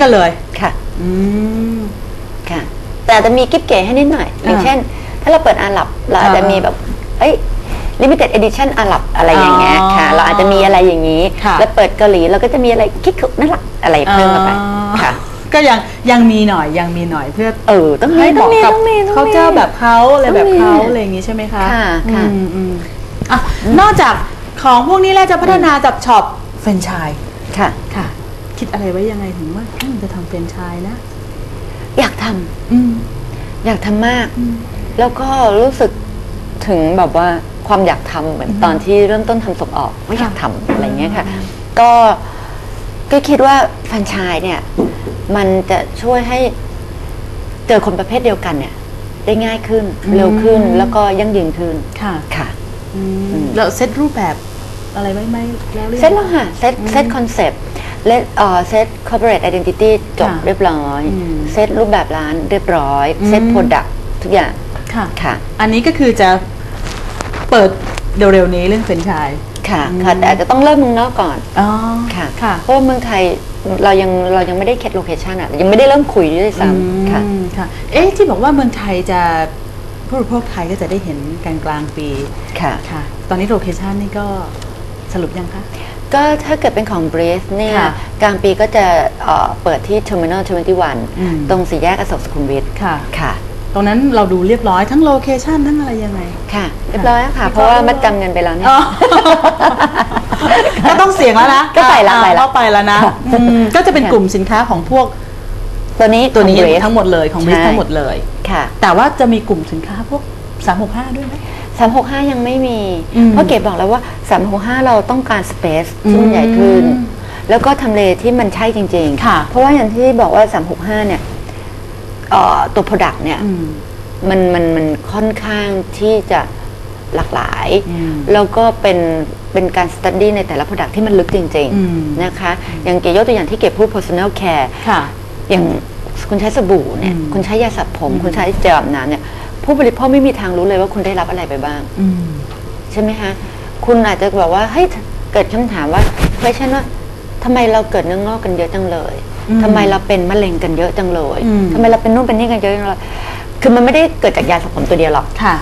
กันเลยค่ะ อืมค่ะ แต่อาจจะมีกิ๊บเก๋ให้นิดหน่อย อย่างอ่าเช่น ถ้าเราเปิดอาหรับเราอาจจะอ่ามีมีแบบ เอ้ย limited edition อาหรับอะไรอย่างเงี้ยอ๋อค่ะ เราอาจจะมีอะไรอย่างนี้ค่ะแล้วเปิดเกาหลีเราก็จะมีอะไรคิกคุน่ารักอะไรเพิ่มเข้าไปอ๋อค่ะก็ยังยังมีหน่อยยังมีหน่อยเพื่อเออต้องมีให้เหต้องมาะมีกับต้องมีต้องมีเขาเจอแบบเขาอะไรแบบเขาต้องมีอะไรอย่างงี้ใช่ไหมคะค่ะค่ะอืมอืมอะนอกจากของพวกนี้แล้วจะพัฒนาจับช็อปแฟรนไชส์ค่ะค่ะ คิดอะไรไว้ยังไงถึงว่าอืมจะทำแฟรนไชส์นะ อยากทำอืม อยากทำมาก อืม แล้วก็รู้สึกถึงแบบว่าความอยากทำเหมือนตอนที่เริ่มต้นทำส่งออกว่าอยากทำอะไรเงี้ยค่ะ ก็ก็คิดว่าแฟรนไชส์เนี่ย มันจะช่วยให้เจอคนประเภทเดียวกันเนี่ย ได้ง่ายขึ้นอืมเร็วขึ้นแล้วก็ยั่งยืนขึ้นค่ะค่ะ อืมอืมแล้วเซตรูปแบบอะไรไว้ไหมแล้วหรือยังเซตแล้วค่ะเซตเซตคอนเซปต์ เลเอ่อเซต corporate identity จบค่ะเรียบร้อย อืม เซตรูปแบบร้านเรียบร้อย เซตอืมโปรดักทุกอย่างค่ะ ค่ะ อันนี้ก็คือจะเปิดเร็วๆนี้เรื่องแฟรนไชส์ ค่ะอืม ค่ะแต่อาจจะต้องเริ่มเมืองนอกก่อนอ๋อค่ะ ค่ะเพราะว่าเมืองไทยเรายังเรายังไม่ได้เข็ดโลเคชันอะยังไม่ได้เริ่มคุยด้วยซ้ำค่ะ อืมค่ะ เอ๊ะที่บอกว่าเมืองไทยจะผู้บริโภคไทยก็จะได้เห็นกลางกลางๆปีค่ะ ค่ะ ตอนนี้โลเคชันนี่ก็สรุปยังคะ ก็ถ้าเกิดเป็นของ b r e e z เนี่ยค่ะกลางปีก็จะเอ่อเปิดที่ Terminal อืม 21 ตรงสี่แยกอโศกสุขุมวิทค่ะ ค่ะ ตรงนั้นเราดูเรียบร้อยทั้งโลเคชันทั้งอะไรยังไง ค่ะ เรียบร้อยแล้วค่ะเรียบร้อยเพราะว่ามัดจำเงินไปแล้วเนี่ยอ๋อก็ต้องเสี่ยงแล้วนะก็ไปละอ่าไปละ เข้าไปแล้วนะค่ะอืมก็จะเป็นค่ะกลุ่มสินค้าของพวกตัวนี้ตัวนี้ของ Breeze ทั้งหมดเลยของมิสใช่ ทั้งหมดเลย ค่ะ แต่ว่าจะมีกลุ่มสินค้าพวก 365 ด้วยไหม 365 ยังไม่มีอืมเพราะเก๋บอกแล้วว่า 365 เราต้องการสเปซที่มันใหญ่ขึ้นอืมแล้วก็ทำเลที่มันใช่จริงค่ะเพราะว่าอย่างที่บอกว่า 365 เนี่ยเอ่อตัว Product เนี่ยอืมมันมันมันค่อนข้างที่จะหลากหลายอืมแล้วก็เป็นเป็นการสตัดดี้ในแต่ละ Product ที่มันลึกจริงอืมๆนะคะ อย่างเก๋ยกตัวอย่างที่เก๋พูด personal care ค่ะอย่างคุณใช้สบู่เนี่ยอืมคุณใช้ยาสระผมอืมคุณใช้เจลอาบน้ำเนี่ย ผู้บริโภคไม่มีทางรู้เลยว่าคุณได้รับอะไรไปบ้างอืมใช่ไหมคะคุณอาจจะบอกว่าเฮ้ยเกิดคำถามว่าเฮ้ยฉันว่าทำไมเราเกิดเนื้องอกกันเยอะจังเลยอืมทำไมเราเป็นมะเร็งกันเยอะจังเลยอืมทำไมเราเป็นนู่นเป็นนี่กันเยอะจังเลยคือมันไม่ได้เกิดจากยาสระผมตัวเดียวหรอกค่ะ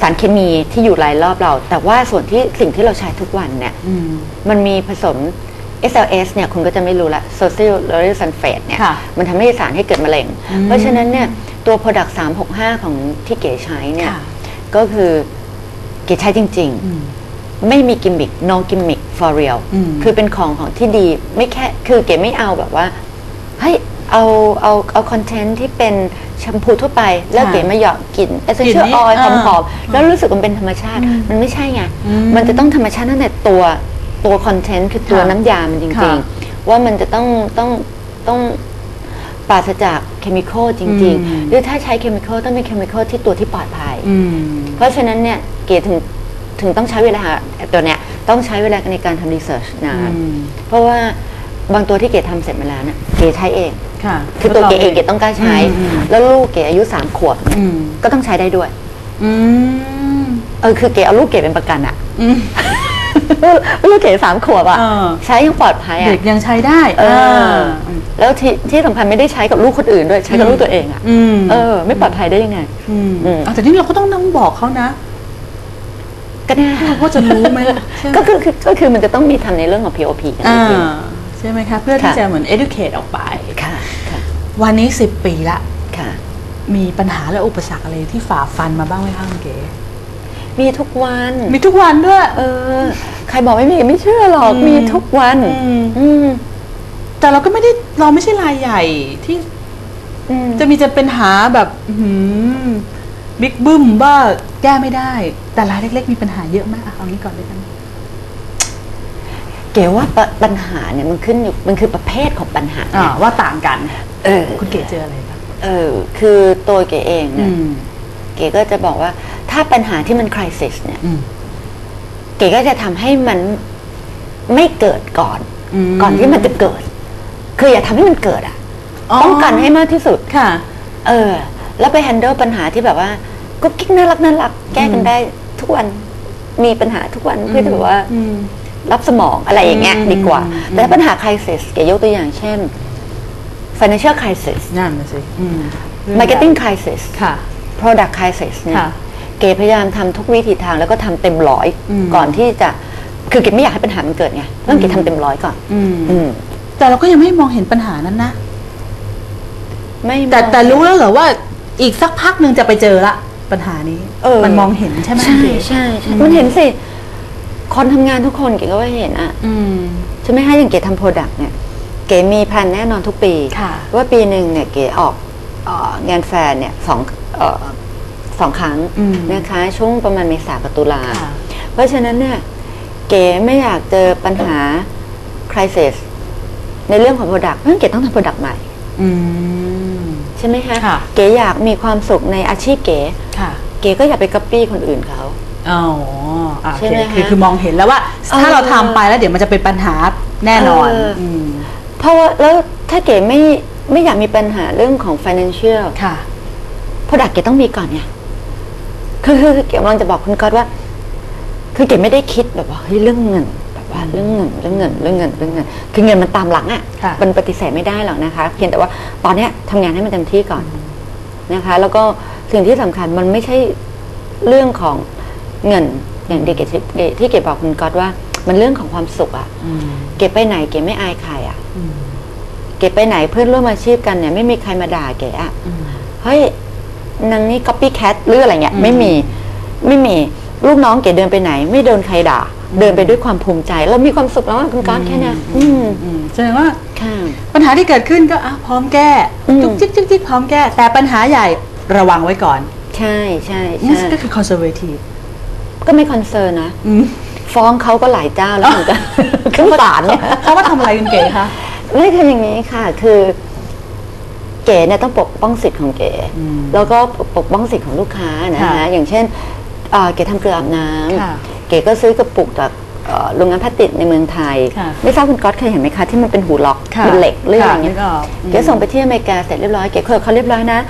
สารเคมีที่อยู่รายรอบเรา แต่ว่าส่วนที่สิ่งที่เราใช้ทุกวันเนี่ยอืมมันมีผสม SLS เนี่ยคุณก็จะไม่รู้ละ Social l a u r i l Sulfate เนี่ยค่ะมันทำให้สารให้เกิดมะเร็งอืมเพราะฉะนั้นเนี่ย ตัว Product 365 ของที่เก๋ใช้เนี่ย ค่ะ ก็คือเก๋ใช้จริงอืมๆไม่มีกิมมิค no gimmick for real อืมคือเป็นของของที่ดีไม่แค่ คือเก๋ไม่เอาแบบว่า เฮ้ย เอา เอา เอาคอนเทนต์ที่เป็นแชมพูทั่วไป แล้วค่ะเก๋มาหยอดกลิ่น กลิ่น essential นี้ oil หอ่าอมๆแล้วรู้สึกมันเป็นธรรมชาติ มันไม่ใช่ไง อืมมันจะต้องธรรมชาติตั้งแต่ตัว ตัวคอนเทนต์คือตัวค่ะน้ำยามันจริค่ะ งๆ ว่ามันจะต้อง ต้อง ต้องปราศจาก เคมีคอลจริงอืมๆหรือถ้าใช้เคมีคอลต้องเป็นเคมีคอลที่ตัวที่ปลอดภัยอืมเพราะฉะนั้นเนี่ยเก๋ถึงถึงต้องใช้เวลาตัวเนี้ยต้องใช้เวลาในการทำรีเสิร์ชนานอืมเพราะว่าบางตัวที่เก๋ทำเสร็จมาแล้วเนี่ยเก๋ใช้เองค่ะคือตัวเก๋เองเก๋ต้องกล้าใช้อืมแล้วลูกเก๋อายุสามขวบเนี่ยอืมก็ต้องใช้ได้ด้วยอืมเออคือเก๋เอาลูกเก๋เป็นประกันอะอืม ลูกเก๋สามขวบอะเออ ใช้ยังปลอดภัยอะเด็กยังใช้ได้เอออืมแล้วที่ที่สำคัญไม่ได้ใช้กับลูกคนอื่นด้วย ใช้กับลูกตัวเองอะอืมเออ ไม่ปลอดภัยได้ยังไงอืมอืม อะแต่นี่เราก็ต้องต้องบอกเขานะก็แน่เขาก็จะรู้ไหมล่ะใช่ไหมก็คือคือก็คือมันจะต้องมีทำในเรื่องของ POP กันอ่าจริง ใช่ไหมคะ เพื่อที่ค่ะ จะเหมือน educate ออกไป ๆค่ะ ค่ะ วันนี้สิบปีละ ค่ะ มีปัญหาและอุปสรรคอะไรที่ฝ่าฟันมาบ้างไหมคะคุณเก๋มีทุกวัน มีทุกวันด้วย เออ ใครบอกไม่มีไม่เชื่อหรอกอืม มีทุกวันอืมอืมแต่เราก็ไม่ได้เราไม่ใช่รายใหญ่ที่อืมจะมีจะเป็นหาแบบบิ๊กบึ้มว่าแก้ไม่ได้ แต่รายเล็ก ๆ มีปัญหาเยอะมากอะเอางี้ก่อนเลยกัน เก๋ว่าปะปัญหาเนี่ยมันขึ้นอยู่มันคือประเภทของปัญหาอ่าว่าต่างกัน เออคุณเก๋เจออะไรบ้างเออ คือตัวเก๋เองอืเนี่ยมเก๋ก็จะบอกว่าถ้าปัญหาที่มันคริสิสเนี่ย อืม เก๋ก็จะทำให้มันไม่เกิดก่อนอืมก่อนที่มันจะเกิด คืออย่าทำให้มันเกิดอะอ๋อป้องกันให้มากที่สุดค่ะ เออ แล้วไป handle ปัญหาที่แบบว่าก็กิ๊กน่ารักน่ารักแก้กันได้ทุกวันมีปัญหาทุกวันเพื่อที่แบบว่าอืมรับสมองอะไรอย่างเงี้ยอืมดีกว่าอืมแต่ปัญหา crisis เก๋ยกตัวอย่างเช่น financial crisis นั่นนะสิอืม marketing crisis ค่ะ product crisis เนี่ยค่ะ เก๋พยายามทำทุกวิธีทางแล้วก็ทำเต็มร้อยอืมก่อนที่จะคือเก๋ไม่อยากให้ปัญหามันเกิดไงต้องเก๋ทำเต็มร้อยก่อนอืมอืมแต่เราก็ยังไม่มองเห็นปัญหานั้นนะไม่แต่มองแต่รู้แล้วเหรอว่าอีกสักพักหนึ่งจะไปเจอละปัญหานี้เออมันมองเห็นใช่ไหมใช่เก๋ใช่ใช่อืมมันเห็นสิคนทำงานทุกคนเก๋ก็ว่าเห็นอะอืมใช่ไหมคะอย่างเก๋ทำโปรดักต์เนี่ย เก๋มีแผนแน่นอนทุกปีค่ะว่าปีหนึ่งเนี่ยเก๋ออกเอ่องานแฟร์เนี่ยสองเอ่อ สองครั้งอืมนะคะ ช่วงประมาณเมษากับตุลาค่ะเพราะฉะนั้นเนี่ยเก๋ไม่อยากเจอปัญหา crisis ในเรื่องของ Product เพราะฉะนั้นเก๋ต้องทำ Product ใหม่อืมใช่ไหมคะค่ะเก๋อยากมีความสุขในอาชีพเก๋ค่ะเก๋ก็อย่าไปก๊อปปี้คนอื่นเขาอ๋ออะโอใช่เคไหมคะคือคือมองเห็นแล้วว่า ถ้าเออเราทำไปแล้วเดี๋ยวมันจะเป็นปัญหาแน่นอนเอออืมเพราะว่าแล้วถ้าเก๋ไม่ไม่อยากมีปัญหาเรื่องของ financial ค่ะ Product เก๋ต้องมีก่อนเนี่ย คือคือคือเก๋กำลังจะบอกคุณก๊อตว่า คือเก๋ไม่ได้คิดแบบว่าเฮ้ยเรื่องเงินแบบว่าเรื่องเงินเรื่องเงินเรื่องเงินเรื่องเงิน คือเงินมันตามหลังอะค่ะ มันปฏิเสธไม่ได้หรอกนะคะ เพียงแต่ว่าตอนเนี้ยทำงานให้มันเต็มที่ก่อนนะคะ แล้วก็สิ่งที่สำคัญมันไม่ใช่เรื่องของเงินอย่างเด็กที่เก๋ที่เก๋บอกคุณก๊อตว่า มันเรื่องของความสุขอะอืมเก๋ไปไหนเก๋ไม่อายใครอะอืมเก๋ไปไหนเพื่อนร่วมอาชีพกันเนี่ยไม่มีใครมาด่าเก๋อะอืม เฮ้ย นางนี่ copycat หรืออะไรเงี้ยอืมไม่มีไม่มีลูกน้องเก๋เดินไปไหน ไม่โดนใครด่า เดินไปด้วยความภูมิใจ เรามีความสุขแล้วอะคุณก้อนแค่เนี้ยอืมอืมแสดงว่าค่ะปัญหาที่เกิดขึ้นก็อะพร้อมแก้อืมจุกจิกจุกจิกพร้อมแก้ แต่ปัญหาใหญ่ระวังไว้ก่อน ใช่ใช่นี่ใช่ก็คือ conservative ก็ไม่คอนเซิร์นนะอืมฟ้องเขาก็หลายเจ้าแล้วเหมือนกันขึ้นศาลเนี่ยเขาว่าทำอะไรกันเก๋คะไม่คืออย่างนี้ค่ะ คือ เก๋เนี่ยต้องปกป้องสิทธิ์ของเก๋อืมแล้วก็ปกป้องสิทธิ์ของลูกค้านะค่ะคะอย่างเช่นเอ่อเก๋ทำเกลืออาบน้ค่ะำเก๋ก็ซื้อกระปุกจากเอ่อโรงงานพลาสติกในเมืองไทยค่ะไม่ทราบคุณก๊อตเคยเห็นไหมคะ ที่มันเป็นหูล็อกค่ะเป็นเหล็กเรื่องอะไรเงี้ยค่ะนึกออกอืมเก๋ส่งไปที่อเมริกาเสร็จเรียบร้อยเก๋เคยเขาเรียบร้อยนะ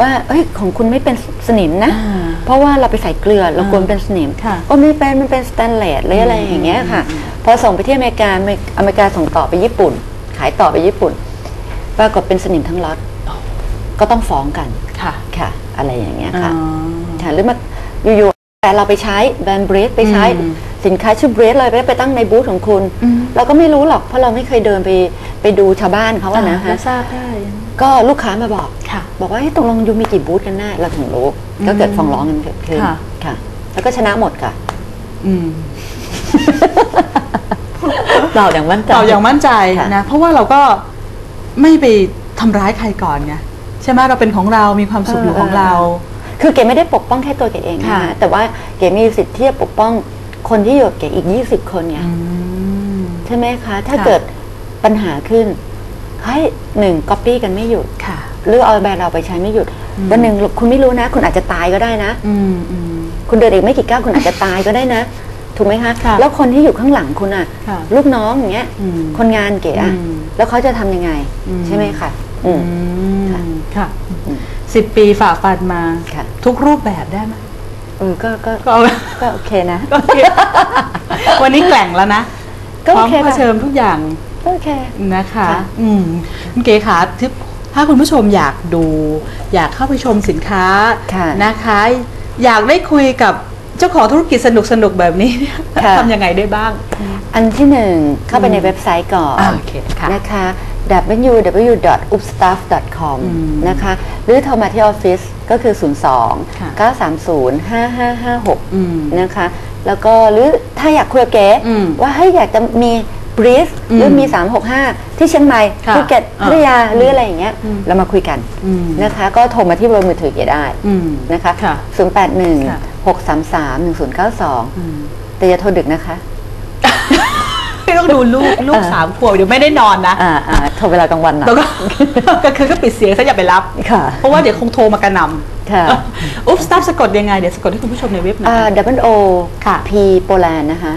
ว่าเอ้ยของคุณไม่เป็นสนิมนะอ่าเพราะว่าเราไปใส่เกลือเรากลัวมันเป็นสนิมค่ะก็ไม่เป็นมันเป็นสแตนเลสหรืออะไรอย่างเงี้ยค่ะ พอส่งไปที่อเมริกาอเมริอเมริกาส่งต่อไปญี่ปุ่น ขายต่อไปญี่ปุ่น ปรากฏเป็นสนิมทั้งล็อต ก็ต้องฟ้องกันค่ะค่ะ อะไรอย่างเงี้ยอ๋ค่ะอค่ะหรือมาอยู่ๆแต่เราไปใช้แบรนด์เบรดไปใช้อืมสินค้าชื่อเบรดเลยไปไปตั้งในบูธของคุณอืมเราก็ไม่รู้หรอกเพราะเราไม่เคยเดินไปไปดูชาวบ้านเขาอะนะอ่าฮะแล้วทราบได้ก็ลูกค้ามาบอกค่ะบอกว่าเฮ้ยตกลงยูมีกี่บูธกันแน่เราถึงรู้ ก็เกิดฟ้องร้องกันเกิดขึ้นค่ะค่ะแล้วก็ชนะหมดค่ะอืมเราอย่างมั่นใจเราอย่างมั่นใจค่ะนะเพราะว่าเราก็ไม่ไปทำร้ายใครก่อนไง ใช่ไหมเราเป็นของเรามีความสุขอยู่ของเรา คือเก๋ไม่ได้ปกป้องแค่ตัวเก๋เองนะค่ะคะแต่ว่าเก๋มีสิทธิ์ที่จะปกป้องคนที่อยู่กับเก๋อีก 20 คนเนี่ยอืมใช่ไหมคะ ถ้าค่ะเกิดปัญหาขึ้นให้หนึ่งก๊อปปี้กันไม่หยุดค่ะหรือเอาแบรนด์เราไปใช้ไม่หยุดอืมวันหนึ่งคุณไม่รู้นะ คุณอาจจะตายก็ได้นะอืมอืมคุณเดินอีกไม่กี่ก้าวคุณอาจจะตายก็ได้นะถูกไหมคะค่ะแล้วคนที่อยู่ข้างหลังคุณอะค่ะลูกน้องอย่างเงี้ยอืมคนงานเก๋อะอืมแล้วเขาจะทำยังไงอืมใช่ไหมคะ อืมอืมค่ะอืมสิบปีฝ่าฟันมาค่ะทุกรูปแบบได้ไหมเออก็ก็ก็เอาก็โอเคนะก็โอเควันนี้แกล่งแล้วนะก็พโอร้อมเคเผค่ะชิญทุกอย่างโอเคนะคะค่ะอืมคุณเก๋ขาที่ถ้าคุณผู้ชมอยากดู อยากเข้าไปชมสินค้าค่ะนะคะ อยากได้คุยกับเจ้าของธุรกิจสนุกสนุกๆแบบนี้เนี่ยค่ะทำยังไงได้บ้าง อันที่หนึ่งเข้าไปในเว็บไซต์ก่อนอ่าโอเคค่ะนะคะ www.upstaff.com อืมนะคะ หรือโทรมาที่ออฟฟิศก็คือค่ะ02 930 5556อืมนะคะ แล้วก็หรือถ้าอยากคุยกับเก๋อืมว่าให้ยอยากจะมีบรีฟอืมหรือมี 365 ที่เชียงใหม่ค่ะภูเก็ตอ่าพัทยาหรืออะไรอย่างเงี้ยอืมเรามาคุยกันอืมนะคะ ก็โทรมาที่เบอร์มือถือเก๋ได้อืมนะคะค่ะ081ค่ะ633 1092อืมแต่อย่าโทรดึกนะคะไม่ ต้องดูลูกลูกสามขวบเดี๋ยวไม่ได้นอนนะอ่าอ่าโทรเวลากลางวันหน่อยแล้วก็ก็คือก็ปิดเสียงซะอย่าไปรับค่ะเพราะว่าเดี๋ยวคงโทรมากระหนำค่ะอุ๊บสตาร์สะกดยังไงเดี๋ยวสะกดให้คุณผู้ชมในเว็บหน่อยอ่า W O ค่ะ P โปแลนด์นะคะ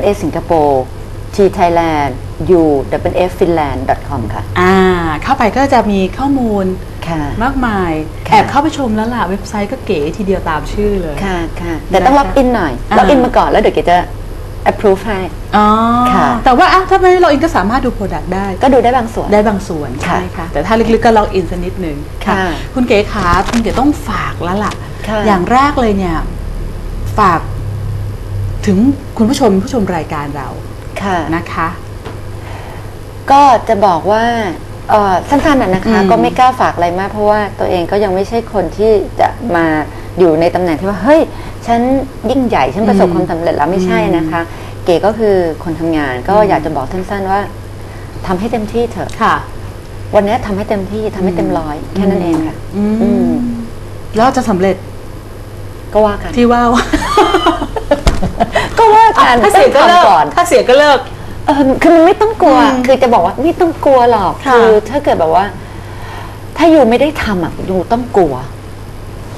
W A สิงคโปร์ T Thailand U W F Finland com ค่ะ อ่า เข้าไปก็จะมีข้อมูลค่ะมากมายค่ะแอบเข้าไปชมแล้วล่ะ เว็บไซต์ก็เก๋ทีเดียวตามชื่อเลย ค่ะค่ะแต่ต้องนะคะล็อกอินหน่อยอ่าล็อกอินมาก่อนแล้วเดี๋ยวเก๋จะ approve ให้ อ๋อค่ะ แต่ว่าอะถ้าไม่เราเองก็สามารถดูโปรดักต์ได้ ก็ดูได้บางส่วน ได้บางส่วนใช่ไหมคะแต่ถ้าลึกๆก็ล็อกอินสักนิดหนึ่งค่ะคุณเก๋ขาคุณเก๋ต้องฝากแล้วล่ะ ค่ะ อย่างแรกเลยเนี่ย ฝากถึงคุณผู้ชมผู้ชมรายการเราค่ะ นะคะ ก็จะบอกว่าเอ่อสั้นๆนะนะคะ อืมก็ไม่กล้าฝากอะไรมาก เพราะว่าตัวเองก็ยังไม่ใช่คนที่จะมาอยู่ในตำแหน่งที่ว่า เฮ้ย ฉันยิ่งใหญ่ฉันประสบความสำเร็จแล้วไม่ใช่นะคะ เก๋ก็คือคนทำงานก็อยากจะบอกสั้นๆว่าทำให้เต็มที่เถอะค่ะ วันนี้ทำให้เต็มที่ทำให้เต็มร้อยแค่นั้นเองค่ะ อืมอืมแล้วจะสำเร็จ ก็ว่ากันที่ว่าว่าก็ว่ากันถ้าเสียก็เลิกต้องทำก่อนถ้าเสียก็เลิกเออคือมันไม่ต้องกลัวอืมคือจะบอกว่าไม่ต้องกลัวหรอกค่ะอถ้าเกิดแบบว่า ถ้าอยู่ไม่ได้ทำอะอยู่ต้องกลัว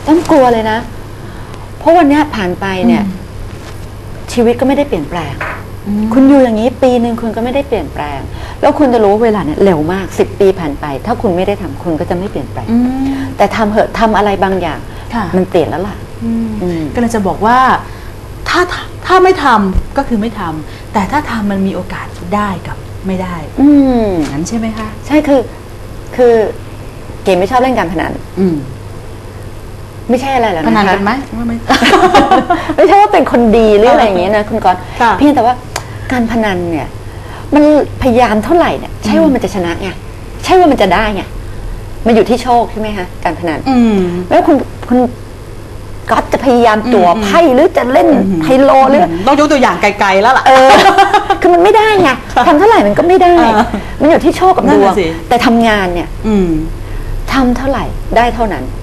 ต้องกลัวเลยนะ เพราะวันเนี้ยผ่านไปเนี่ย ชีวิตก็ไม่ได้เปลี่ยนแปลง คุณอยู่อย่างนี้ปีหนึ่งคุณก็ไม่ได้เปลี่ยนแปลง แล้วคุณจะรู้ว่าเวลาเนี่ยเร็วมากสิบปีผ่านไป ถ้าคุณไม่ได้ทำคุณก็จะไม่เปลี่ยนแปลงอืมแต่ทำเหอะทำอะไรบางอย่าง ค่ะ มันเปลี่ยนแล้วล่ะ อืมอืม ก็เลยจะบอกว่าถ้าถ้าไม่ทำก็คือไม่ทำแต่ถ้าทำมันมีโอกาสได้กับไม่ได้อืม อย่างนั้นใช่ไหมคะ ใช่คือ คือเก๋ไม่ชอบเล่นการพนัน อืม ไม่ใช่อะไรหรอกพนะคะนันกันไหมว่าไม่ ไม่ใช่ว่าเป็นคนดีหรืออะไรอย่างเงี้ยนะคุณกรณ์ค่ะเพียงแต่ว่าการพนันเนี่ย มันพยายามเท่าไหร่เนี่ยใช่ว่ามันจะชนะไงใช่ว่ามันจะได้ไงมันอยู่ที่โชคใช่ไหมคะการพนันอืมแล้วคุณคุณก๊อตจะพยายามตัวอืมไพ่หรือจะเล่นไฮโลหรือต้องยกตัวอย่างไกลๆแล้วล่ะเออคือมันไม่ได้ไงทำเท่าไหร่มันก็ไม่ได้เออมันอยู่ที่โชคกับนั่ดนวน่ะงสิแต่ทำงานเนี่ยอืมทำเท่าไหร่ได้เท่านั้นอืม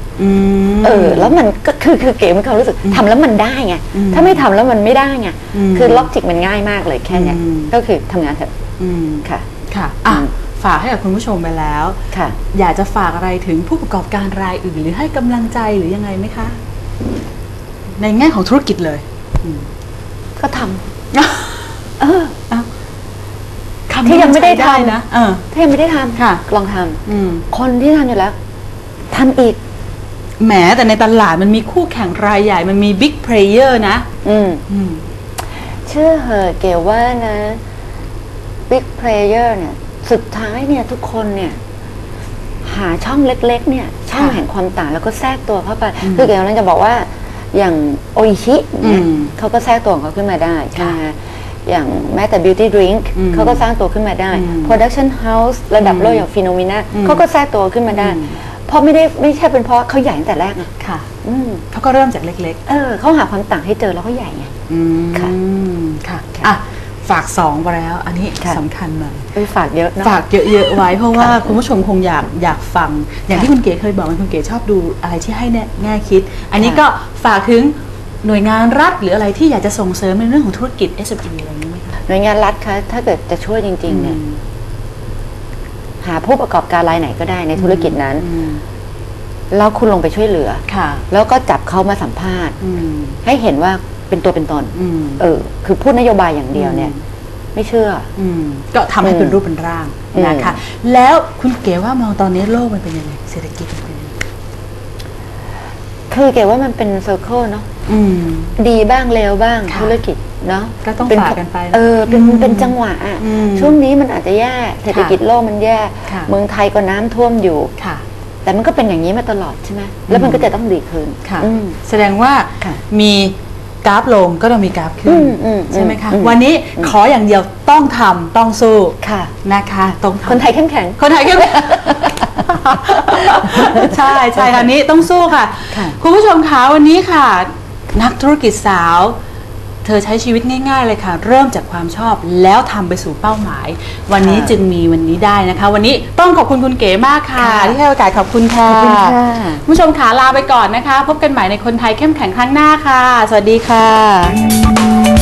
เออ แล้วมันก็คือคือเก๋มีความรู้สึกทำแล้วมันได้ไงอืมถ้าไม่ทำแล้วมันไม่ได้ไงอืมคือล็อกจิกมันง่ายมากเลยแค่เนี้ยอืมก็คือทำงานเถอะอืมค่ะค่ะอะอืมฝากให้กับคุณผู้ชมไปแล้วค่ะ อยากจะฝากอะไรถึงผู้ประกอบการรายอื่น หรือให้กำลังใจหรือยังไงไหมคะ ในแง่ของธุรกิจเลยก็ทำเออคำที่ยังไม่ได้ใช้ทำนะเออถ้ายังไม่ได้ทำค่ะลองทำอืมคนที่ทำอยู่แล้วทำอีก แหมแต่ในตลาดมันมีคู่แข่งรายใหญ่มันมีบิ๊กเพลเยอร์นะ อืม อืม เชื่อเหอะเก๋ว่านะ Big Player เนี่ย สุดท้ายเนี่ยทุกคนเนี่ย หาช่องเล็ก ๆ เนี่ย ช่องค่ะแห่งความต่างแล้วก็แทรกตัวเข้าไป อืมคือเก๋กำลังจะบอกว่าอย่างโออิชิเนี่ยอืมเขาก็แทรกตัวของเขาขึ้นมาได้ใช่ไหมค่ะคะอย่างแม้แต่ Beauty Drink อืมเขาก็สร้างตัวขึ้นมาได้ อืม Production House ระดับโลกอย่างฟิโนเมนาอืมเขาก็แทรกตัวขึ้นมาได้ อืม เพราะไม่ได้ไม่ใช่เป็นเพราะเขาใหญ่ตั้งแต่แรกไงค่ะ อืมเขาก็เริ่มจากเล็ก เออเขาหาความต่างให้เจอแล้วเขาใหญ่ไง ๆ อืมค่ะค่ะค่ะอะ ฝากสองไปแล้ว อันนี้ค่ะ สำคัญเลยไปฝากเยอะเนอะฝากเยอะๆไว้เพราะว่าค่ะคุณผู้ชมคงอยากอยากฟัง อย่างค่ะที่คุณเก๋เคยบอกว่าคุณเก๋ชอบดูอะไรที่ให้แน่แง่คิด อันนี้ค่ะ ก็ฝากถึงหน่วยงานรัฐหรืออะไรที่อยากจะส่งเสริมในเรื่องของธุรกิจ SME อะไรอย่างนี้ไหมคะ หน่วยงานรัฐคะถ้าเกิดจะช่วยจริงๆเนี่ยอืม หาผู้ประกอบการรายไหนก็ได้ในธุรกิจนั้นอืมแล้วคุณลงไปช่วยเหลือค่ะ แล้วก็จับเขามาสัมภาษณ์อืมให้เห็นว่าเป็นตัวเป็นตนอืมเออ คือพูดนโยบายอย่างเดียวเนี่ยอืมไม่เชื่ออืมก็ทำให้อืมเป็นรูปเป็นร่างอืมนะคะ แล้วคุณเก๋ว่ามองตอนนี้โลกมันเป็นยังไงเศรษฐกิจมันเป็นยังไงคือเก๋ว่ามันเป็นเซอร์เคิลเนาะ อืม ดีบ้างเลวบ้างค่ะธุรกิจเนาะก็ต้องเป็ฝากกันไปเออเป็นอืมเป็นจังหวะอะอืมช่วงนี้มันอาจจะแย่เศรษฐกิจโลกมันแย่ ค่ะ เมืองไทยก็น้ำท่วมอยู่ ค่ะ แต่มันก็เป็นอย่างนี้มาตลอดใช่ไหมแล้วมันก็จะต้องดีขึ้นค่ะอืม แสดงว่าค่ะมีกราฟลงก็ต้องมีกราฟขึ้นอืมอืมใช่ไหมคะอืม วันนี้ขออย่างเดียวต้องทำต้องสู้ค่ะ นะคะต้องทำ คนไทยเข้มแข็ง คนไทยเข้มใช่ใช่ค่ะนี้ต้องสู้ค่ะ ค่ะคุณผู้ชมคะวันนี้ค่ะ นักธุรกิจสาว เธอใช้ชีวิตง่าย ๆ เลยค่ะ เริ่มจากความชอบแล้วทำไปสู่เป้าหมาย วันนี้ค่ะจึงมีวันนี้ได้นะคะ วันนี้ต้องขอบคุณคุณเก๋มากค่ะค่ะ ที่ให้โอกาสขอบคุณค่ะขอบคุณค่ะ คุณผู้ชมขาลาไปก่อนนะคะ พบกันใหม่ในคนไทยเข้มแข็งครั้งหน้าค่ะ สวัสดีค่ะ